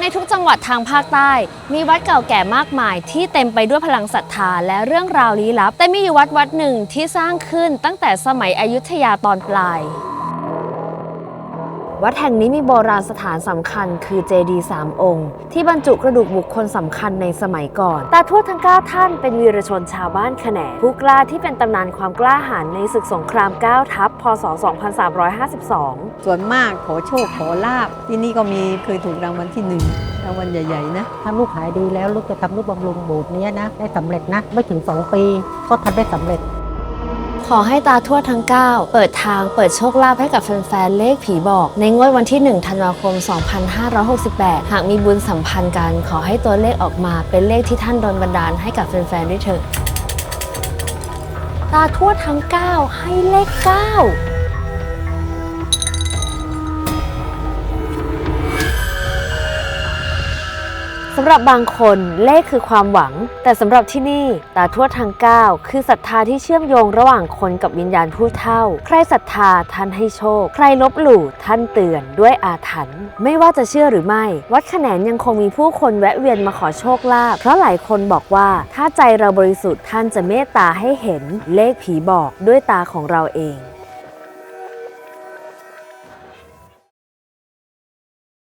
ในทุกจังหวัดทางภาคใต้ มีวัดเก่าแก่มากมาย ที่เต็มไปด้วยพลังศรัทธาและเรื่องราวลี้ลับ แต่มีอยู่วัดวัดหนึ่งที่สร้างขึ้นตั้งแต่สมัยอยุธยาตอนปลาย วัดแห่งนี้มีโบราณสถานสำคัญคือเจดีย์สามองค์ ที่บรรจุกระดูกบุคคลสำคัญในสมัยก่อนตาทวดทั้ง9ท่านเป็นวีรชนชาวบ้านแขนงผู้กล้าที่เป็นตำนานความกล้าหาญในศึกสงคราม 9 ทัพ พศ 2352 ส่วนมากขอโชคขอลาบที่นี่ก็มีเคยถูกรางวัลที่หนึ่งรางวัลใหญ่ๆนะถ้าลูกหายดีแล้วลูกจะทำรูปบำรุงโบสถ์เนี้ยนะได้สำเร็จนะไม่ถึง 2 ปีก็ทำได้สำเร็จ ขอให้ตาทั่วทั้ง 9 เปิดทางเปิดโชคลาภให้กับแฟนๆ เลขผีบอก ในงวดวันที่ 1 ธันวาคม 2568 หากมีบุญสัมพันธ์กัน ขอให้ตัวเลขออกมาเป็นเลขที่ท่านโดนบันดาลให้กับแฟนๆ ด้วยเถิดตาทั่วทั้ง 9 ให้เลข 9 สำหรับบางคนเลขคือความหวัง แต่สำหรับที่นี่ตาทวดทางก้าคือศรัทธาที่เชื่อมโยงระหว่างคนกับวิญญาณผู้เฒ่า ใครศรัทธาท่านให้โชค ใครลบหลู่ท่านเตือนด้วยอาถรรพ์ไม่ว่าจะเชื่อหรือไม่ วัดแขนงยังคงมีผู้คนแวะเวียนมาขอโชคลาภเพราะหลายคนบอกว่าถ้าใจเราบริสุทธิ์ท่านจะเมตตาให้เห็นเลขผีบอกด้วยตาของเราเอง